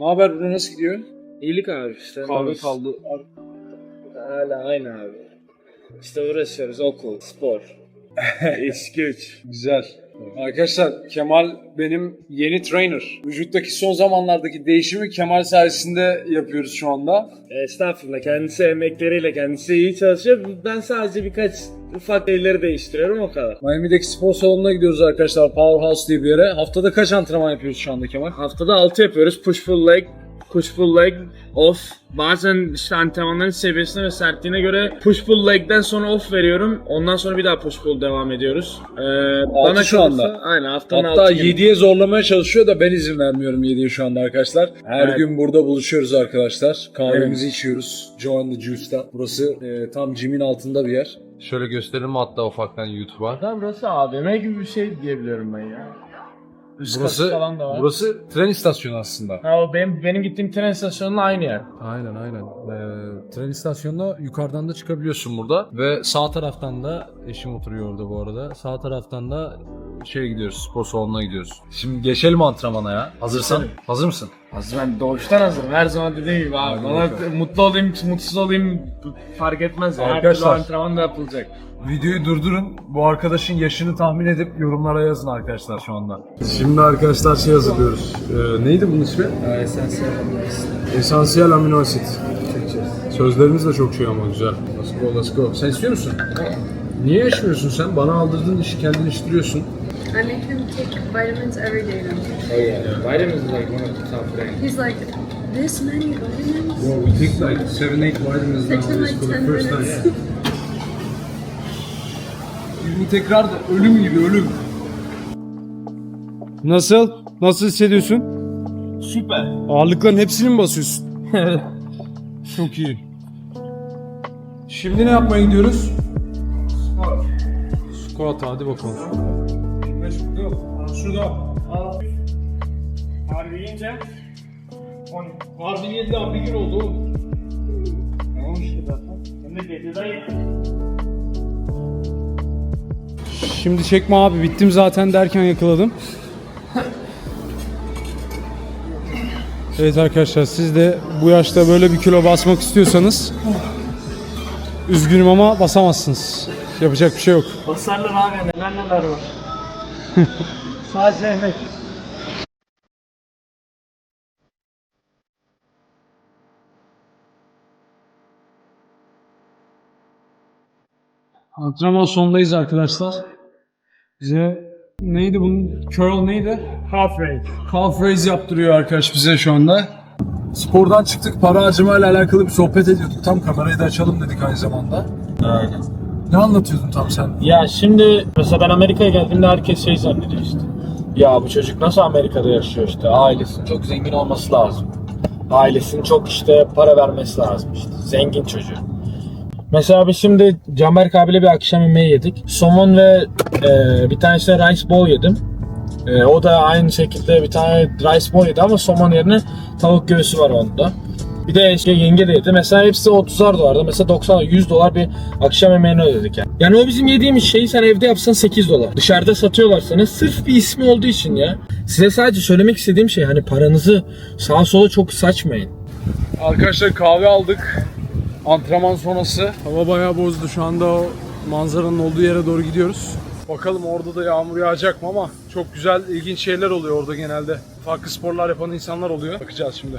Ne haber bro nasıl gidiyor? İyilik abi işte. Kahve kaldı. Hala aynı abi. İşte uğraşıyoruz okul, spor. İş güç. Güzel. Arkadaşlar Kemal benim yeni trainer. Vücuttaki son zamanlardaki değişimi Kemal sayesinde yapıyoruz şu anda. Estağfurullah kendisi emekleriyle kendisi iyi çalışıyor. Ben sadece birkaç ufak şeyleri değiştiriyorum o kadar. Miami'deki spor salonuna gidiyoruz arkadaşlar. Powerhouse diye bir yere. Haftada kaç antrenman yapıyoruz şu anda Kemal? Haftada 6 yapıyoruz. Push pull leg, push pull leg, off. Bazen işte antrenmanların seviyesine ve sertliğine göre push pull leg'den sonra off veriyorum. Ondan sonra bir daha push pull devam ediyoruz. Ee, bana şu kalırsa- anda. Aynen haftanın Hatta altı günü. 7'ye zorlamaya çalışıyor da ben izin vermiyorum 7'ye şu anda arkadaşlar. Her Evet. gün burada buluşuyoruz arkadaşlar. Kahvemizi içiyoruz. Join the Juice'da. Burası e, tam gym'in altında bir yer. Şöyle gösterelim hatta ufaktan YouTube'a. Hatta burası AVM gibi bir şey diyebiliyorum ben ya. Üst Burası falan da var. burası tren istasyonu aslında. Ha, o benim, benim gittiğim tren istasyonunun aynı yer. Aynen aynen. Ee, tren istasyonuna yukarıdan da çıkabiliyorsun burada. Ve sağ taraftan da eşim oturuyor orada bu arada. Sağ taraftan da şey gidiyoruz. Spor salonuna gidiyoruz. Şimdi geçelim antrenmana ya. Hazırsan. Hazır mısın? Hazır ben doğuştan hazırım. Her zaman dediğim gibi abi. Hadi Bana bakalım. mutlu olayım, mutsuz olayım fark etmez. ya. Her türlü Arkadaşlar. antrenman da yapılacak. Videoyu durdurun. Bu arkadaşın yaşını tahmin edip yorumlara yazın arkadaşlar şu anda. Şimdi arkadaşlar şey hazırlıyoruz. Ee, neydi bunun ismi? Esansiyel amino asit. Sözlerimiz de çok şey ama güzel. Let's go, let's go. Sen istiyor musun? Niye içmiyorsun sen? Bana aldırdığın işi kendin içtiriyorsun. I make him take vitamins every day now. Oh yeah. Vitamins is like one of the top things. He's like, this many vitamins? Well, we take like 7-8 vitamins Takes him like 10 minutes. Bu tekrar da ölüm gibi ölüm. Nasıl? Nasıl hissediyorsun? Süper. Ağırlıkların hepsini mi basıyorsun? Çok iyi. Şimdi ne yapmaya gidiyoruz? Squat hadi bakalım. Şurada. Harbi yiyince Harbi yedi daha bir gün oldu oğlum. Tamam işte zaten. Hem de geceden Şimdi çekme abi bittim zaten derken yakaladım. Evet arkadaşlar siz de bu yaşta böyle bir kilo basmak istiyorsanız üzgünüm ama basamazsınız. Yapacak bir şey yok. Basarlar abi neler neler var. Sadece emek. Antrenman sonundayız arkadaşlar. Bize neydi bunun curl neydi? Half range. Calf raise yaptırıyor arkadaş bize şu anda. Spordan çıktık para harcamayla alakalı bir sohbet ediyorduk. Tam kamerayı da açalım dedik aynı zamanda. Aynen. Ne anlatıyordun tam sen? Ya şimdi mesela ben Amerika'ya geldiğimde herkes şey zannediyor işte. Ya bu çocuk nasıl Amerika'da yaşıyor işte. Ailesinin çok zengin olması lazım. Ailesinin çok işte para vermesi lazım işte. Zengin çocuğu. Mesela biz şimdi Canberk abiyle bir akşam yemeği yedik. Somon ve e, bir tane işte rice bowl yedim. E, o da aynı şekilde bir tane rice bowl yedi ama somon yerine tavuk göğsü var onda. Bir de işte yenge de yedi. Mesela hepsi 30'ar dolardı. Mesela 90 100 dolar bir akşam yemeğini ödedik yani. Yani o bizim yediğimiz şeyi sen evde yapsan 8 dolar. Dışarıda satıyorlar sana sırf bir ismi olduğu için ya. Size sadece söylemek istediğim şey hani paranızı sağa sola çok saçmayın. Arkadaşlar kahve aldık. Antrenman sonrası. Hava bayağı bozdu. Şu anda o manzaranın olduğu yere doğru gidiyoruz. Bakalım orada da yağmur yağacak mı ama çok güzel ilginç şeyler oluyor orada genelde. Farklı sporlar yapan insanlar oluyor. Bakacağız şimdi.